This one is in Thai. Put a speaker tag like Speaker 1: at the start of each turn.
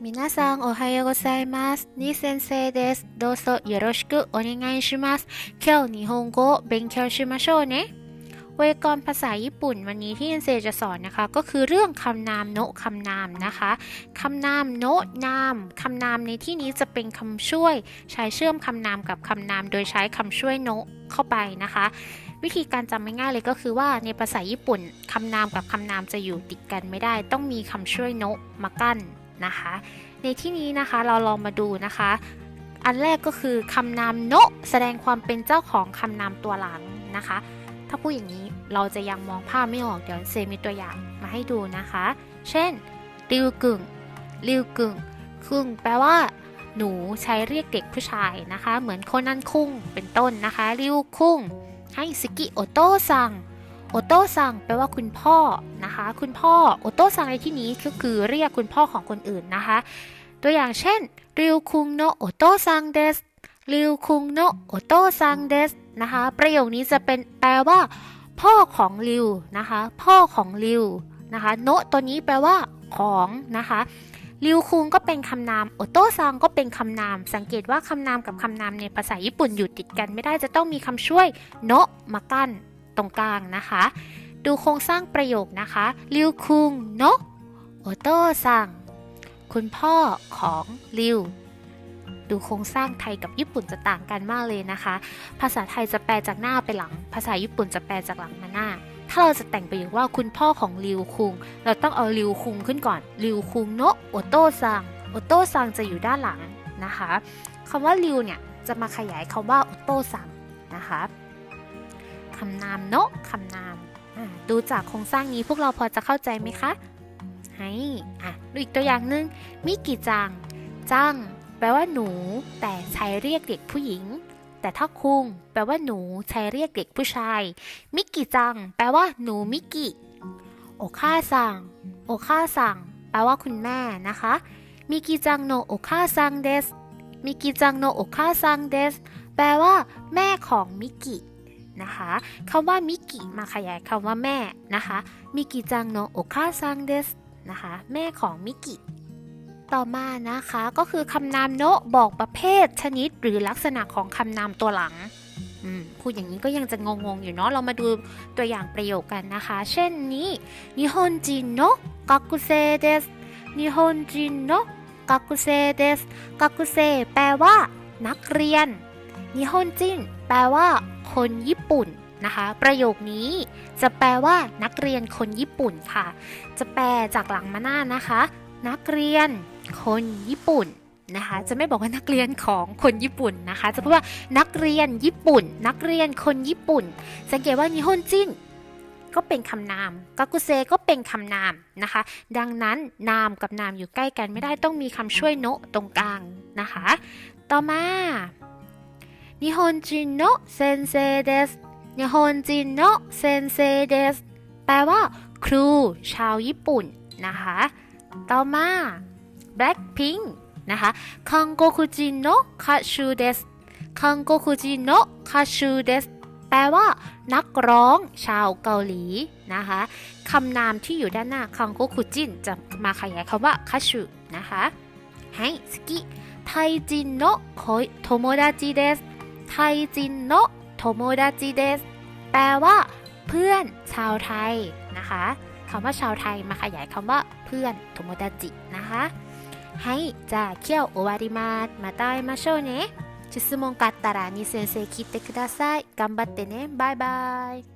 Speaker 1: 皆さんおはようございます。に先生です。どうぞよろしくお願いします。今日日本語を勉強しましょうねไวยากรณ์ภาษาญี่ปุ่นวันนี้ที่เอนเซจะสอนนะคะ ก็คือเรื่องคำนามโนะคำนามนะคะคำนามโนะนามคำนามในที่นี้จะเป็นคำช่วย ใช้เชื่อมคำนามกับคำนาม โดยใช้คำช่วยโนะเข้าไปนะคะ วิธีการจำง่ายๆเลยก็คือว่าในภาษาญี่ปุ่นคำนามกับคำนามจะอยู่ติดกันไม่ได้ ต้องมีคำช่วยโนะมากั้น นะคะ ในที่นี้นะคะเราลองมาดูนะคะ อันแรกก็คือคำนามโนะแสดงความเป็นเจ้าของคำนามตัวหลังนะคะ ถ้าพูดอย่างนี้เราจะยังมองภาพไม่ออกเดี๋ยวเซมีตัวอย่างมาให้ดูนะคะ เช่นริวกึ่งริวกึ่งคุงแปลว่าหนูใช้เรียกเด็กผู้ชายนะคะ เหมือนโคนันคุ้งเป็นต้นนะคะริวคุ้งให้สกิโอโตซัง โอโตซังแปลว่าคุณพ่อนะคะ คุณพ่อโอโตซังในที่นี้ก็คือเรียกคุณพ่อของคนอื่นนะคะ ตัวอย่างเช่นริวคุงโนโอโตซังเดสริวคุงโนโอโตซังเดสนะคะ ประโยคนี้จะเป็นแปลว่า พ่อของริวนะคะ พ่อของริวนะคะ โนตัวนี้แปลว่า ของนะคะริวคุงก็เป็นคำนาม โอโตซังก็เป็นคำนาม สังเกตว่าคำนามกับคำนามในภาษาญี่ปุ่นอยู่ติดกันไม่ได้จะต้องมีคำช่วยโนะมากั้น ตรงกลางนะคะ ดูโครงสร้างประโยคนะคะริวคุงโนโอโตซังคุณพ่อของริวดูโครงสร้างไทยกับญี่ปุ่นจะต่างกันมากเลยนะคะ ภาษาไทยจะแปลจากหน้าไปหลัง ภาษาญี่ปุ่นจะแปลจากหลังมาหน้า ถ้าเราจะแต่งประโยคว่าคุณพ่อของริวคุง เราต้องเอาริวคุงขึ้นก่อนริวคุงโนโอโตซังโอโตซังจะอยู่ด้านหลังนะคะคำว่าริวเนี่ยจะมาขยายคำว่าโอโตซังนะคะำนามโนะคำนาม ดูจากโครงสร้างนี้พวกเราพอจะเข้าใจไหมคะให้อะดูอีกตัวอย่างหนึ่งมิกิจัง จัง แปลว่าหนู แต่ใช้เรียกเด็กผู้หญิง แต่ถ้าคุง แปลว่าหนูใช้เรียกเด็กผู้ชาย มิกิจัง แปลว่าหนูมิกิ โอคาซังโอคาซังแปลว่าคุณแม่นะคะ มิกิจังโนโอคาซังเดสมิกิจังโนโอคาซังเดสแปลว่า แม่ของมิกิ นะคะคำว่ามิกิมาขยายคำว่าแม่นะคะมิกิจังโนโอคาซังเดสนะคะแม่ของมิกิต่อมานะคะก็คือคำนามโนะบอกประเภทชนิดหรือลักษณะของคำนามตัวหลังพูดอย่างนี้ก็ยังจะงงๆอยู่เนาะเรามาดูตัวอย่างประโยคกันนะคะ เช่นนี้นิฮอนจินโนะกักุเซเดสนิฮอนจินโนะกักุเซเดสกักุเซแปลว่า นักเรียนนิฮอนจินแปลว่า คนญี่ปุ่นนะคะ ประโยคนี้จะแปลว่า นักเรียนคนญี่ปุ่นค่ะ จะแปลจากหลังมาหน้านะคะ นักเรียนคนญี่ปุ่นนะคะ จะไม่บอกว่านักเรียนของคนญี่ปุ่นนะคะ จะพูดว่านักเรียนญี่ปุ่น นักเรียนคนญี่ปุ่น สังเกตว่านิฮอนจินก็เป็นคำนามกากุเซก็เป็นคำนามนะคะ ดังนั้นนามกับนามอยู่ใกล้กันไม่ได้ต้องมีคำช่วยโนะตรงกลางนะคะ ต่อมา นิฮอนจินโนะเซนเซเดสนิฮอนจินโนะเซนเซเดสแปลว่า ครู ชาวญี่ปุ่นนะคะ ต่อมา Blackpink นะคะคังโกคุจินโนะคาชูเดสคังโกคุจินโนะคาชูเดสแปลว่า นักร้องชาวเกาหลีนะคะคำนามที่อยู่ด้านหน้าคังโกคุจินจะมาขยายคำว่าคาชูนะคะให้สกิไทจินโนะโคยโทโมดาจิเดส ไทจินโนะโทโมดาจิเดสแปลว่า เพื่อนชาวไทยนะคะคำว่าชาวไทยมาขยายคำว่าเพื่อนโทโมดาจินะคะはいじゃあ今日終わりますまた会いましょうね質問があったらに先生聞いてください頑張ってねバイバイ